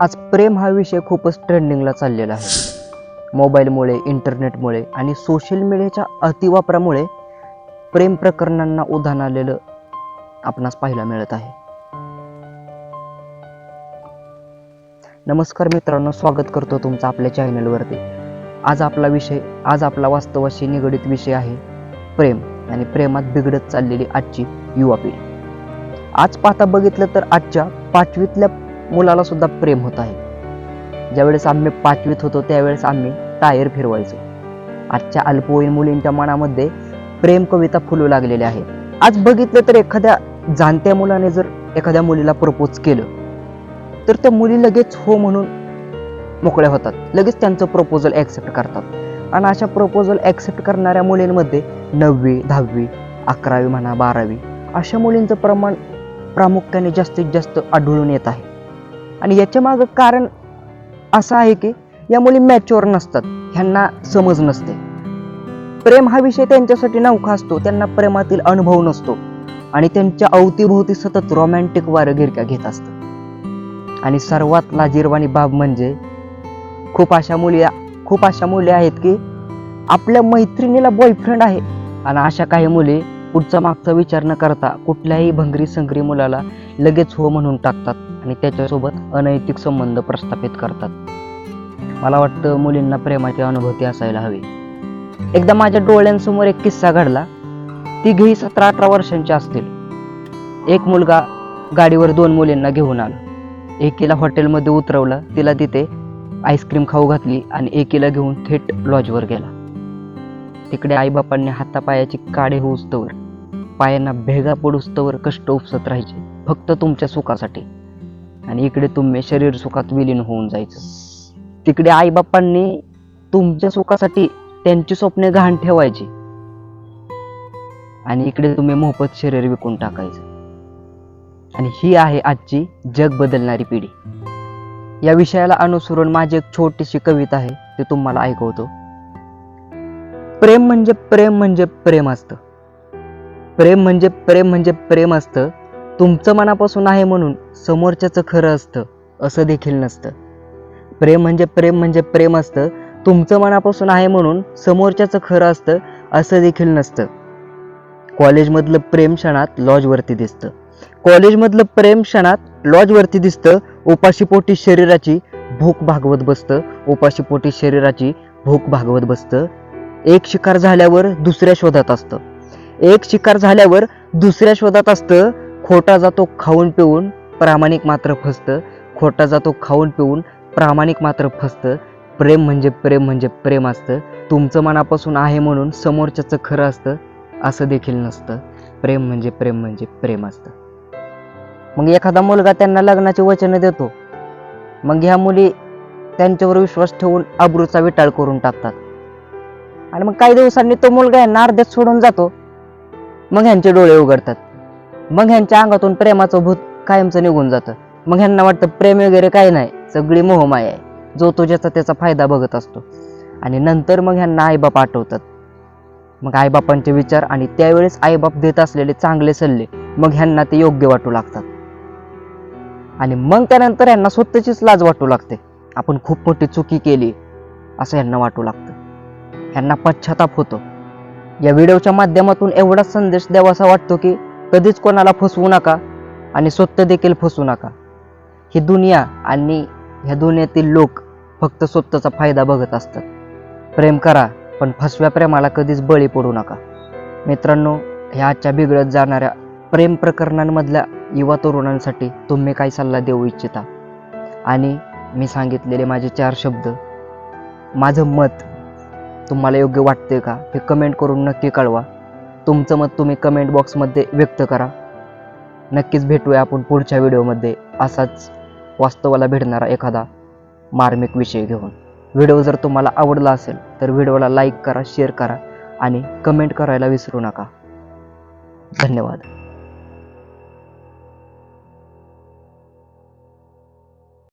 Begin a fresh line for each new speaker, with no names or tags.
आज प्रेम हा विषय खूपच ट्रेंडिंगला चाललेला आहे. मोबाईलमुळे इंटरनेटमुळे आणि सोशल मीडियाच्या अतिवापरामुळे प्रेम प्रकरणांना उधाण आलेलं आपणास पाहायला मिळत आहे. नमस्कार मित्रांनो स्वागत करतो तुमचं आपल्या चॅनलवरती आज आपला विषय आज आपला वास्तवाशी निगडित विषय आहे प्रेम आणि प्रेमात बिघडत चाललेली आजची युवा पिढी. आज पाहता बघितलं तर आजच्या पाचवीतल्या मुलाला सुद्धा प्रेम होत आहे. ज्यावेळेस आम्ही पाचवीत होतो त्यावेळेस आम्ही टायर फिरवायचो. आजच्या अल्पवयीन मुलींच्या मनामध्ये प्रेम कविता फुलू लागलेल्या आहेत आज बघितलं तर एखाद्या जाणत्या मुलाने जर एखाद्या मुलीला प्रपोज केलं तर त्या मुली लगेच हो म्हणून मोकळ्या होतात. लगेच त्यांचं प्रपोजल ॲक्सेप्ट करतात. आणि अशा प्रपोजल ॲक्सेप्ट करणाऱ्या मुलींमध्ये नववी दहावी अकरावी म्हणा बारावी अशा मुलींचं प्रमाण प्रामुख्याने जास्तीत जास्त आढळून येत आहे. आणि याच्या मागं कारण असं आहे की या मुली मॅच्युअर नसतात ह्यांना समज नसते. प्रेम हा विषय त्यांच्यासाठी नौका असतो त्यांना प्रेमातील अनुभव नसतो आणि त्यांच्या अवतीभोवती सतत रोमॅन्टिक वारं गिरक्या घेत असतात. आणि सर्वात लाजीरवाणी बाब म्हणजे खूप अशा मुली खूप अशा मुली आहेत की आपल्या मैत्रिणीला बॉयफ्रेंड आहे आणि अशा काही मुली पुढचा मागचा विचार न करता कुठल्याही भंगरी संगरी मुलाला लगेच हो म्हणून टाकतात. आणि त्याच्यासोबत अनैतिक संबंध प्रस्थापित करतात. मला वाटतं मुलींना प्रेमाची अनुभूती असायला हवी. एकदा माझ्या डोळ्यांसमोर एक किस्सा घडला. तिघेही सतरा अठरा वर्षांचे असतील. एक मुलगा गाडीवर दोन मुलींना घेऊन आला. एकीला हॉटेलमध्ये उतरवलं तिला तिथे आईस्क्रीम खाऊ घातली आणि एकीला घेऊन थेट लॉजवर गेला. तिकडे आईबापांनी हातापायाची काडे होऊस्तवर पायांना भेगा पडूस्तवर कष्ट उपसत राहायचे. फक्त तुमच्या सुखासाठी. आणि इकडे तुम्ही शरीर सुखात विलीन होऊन जायचं. तिकडे आईबापांनी तुमच्या सुखासाठी त्यांची स्वप्ने घाण ठेवायची. आणि इकडे तुम्ही मोफत शरीर विकून टाकायचं. आणि ही आहे आजची जग बदलणारी पिढी. या विषयाला अनुसरून माझी एक छोटीशी कविता आहे ती तुम्हाला ऐकवतो. प्रेम म्हणजे प्रेम म्हणजे प्रेम असतं. प्रेम म्हणजे प्रेम म्हणजे प्रेम असतं तुमचं मनापासून आहे म्हणून समोरच्याचं खरं असतं असं देखील नसतं. प्रेम म्हणजे प्रेम म्हणजे प्रेम असतं तुमचं मनापासून आहे म्हणून समोरच्याचं खरं असतं असं देखील नसतं. कॉलेजमधलं प्रेम क्षणात लॉजवरती दिसतं. कॉलेजमधलं प्रेम क्षणात लॉजवरती दिसतं उपाशीपोटी शरीराची भूक भागवत बसतं उपाशीपोटी शरीराची भूक भागवत बसतं. एक शिकार झाल्यावर दुसऱ्या शोधात असतं. एक शिकार झाल्यावर दुसऱ्या शोधात असतं खोटा जातो खाऊन पिऊन प्रामाणिक मात्र फसतं. खोटा जातो खाऊन पिऊन प्रामाणिक मात्र फसतं. प्रेम म्हणजे प्रेम म्हणजे प्रेम असतं. तुमचं मनापासून आहे म्हणून समोरच्याचं खरं असतं असं देखील नसतं. प्रेम म्हणजे प्रेम म्हणजे प्रेम असतं. मग एखादा मुलगा त्यांना लग्नाची वचनं देतो. मग ह्या मुली त्यांच्यावर विश्वास ठेवून अब्रूचा विटाळ करून टाकतात. आणि मग काही दिवसांनी तो मुलगा यांना अर्ध्यात सोडून जातो. मग ह्यांचे डोळे उघडतात. मग ह्यांच्या अंगातून प्रेमाचं भूत कायमचं निघून जातं. मग ह्यांना वाटतं प्रेम वगैरे काही नाही सगळी मोहमाय आहे. जो तो ज्याचा त्याचा फायदा बघत असतो. आणि नंतर मग ह्यांना आईबाप आठवतात. मग आईबापांचे विचार आणि त्यावेळेस आईबाप देत असलेले चांगले सल्ले मग ह्यांना ते योग्य वाटू लागतात. आणि मग त्यानंतर ह्यांना स्वतःचीच लाज वाटू लागते. आपण खूप मोठी चुकी केली असं ह्यांना वाटू लागतं. ह्यांना पश्चाताप होतो. या व्हिडिओच्या माध्यमातून एवढा संदेश द्यावासा वाटतो की कधीच कोणाला फसवू नका आणि स्वतः देखील फसवू नका. ही दुनिया आणि ह्या दुनियेतील लोक फक्त स्वतःचा फायदा बघत असतात. प्रेम करा पण फसव्या प्रेमाला कधीच बळी पडू नका. मित्रांनो ह्या आजच्या बिघडत जाणाऱ्या प्रेम प्रकरणांमधल्या युवा तरुणांसाठी तुम्ही काय सल्ला देऊ इच्छिता. आणि मी सांगितलेले माझे चार शब्द. माझं मत तुम्हाला योग्य वाटते का हे कमेंट करून नक्की कळवा. तुमचं मत तुम्ही कमेंट बॉक्समध्ये व्यक्त करा. नक्कीच भेटूया आपण पुढच्या व्हिडिओमध्ये असाच वास्तवाला भेटणारा एखादा मार्मिक विषय घेऊन. व्हिडिओ जर तुम्हाला आवडला असेल तर व्हिडिओला लाईक करा शेअर करा आणि कमेंट करायला विसरू नका. धन्यवाद.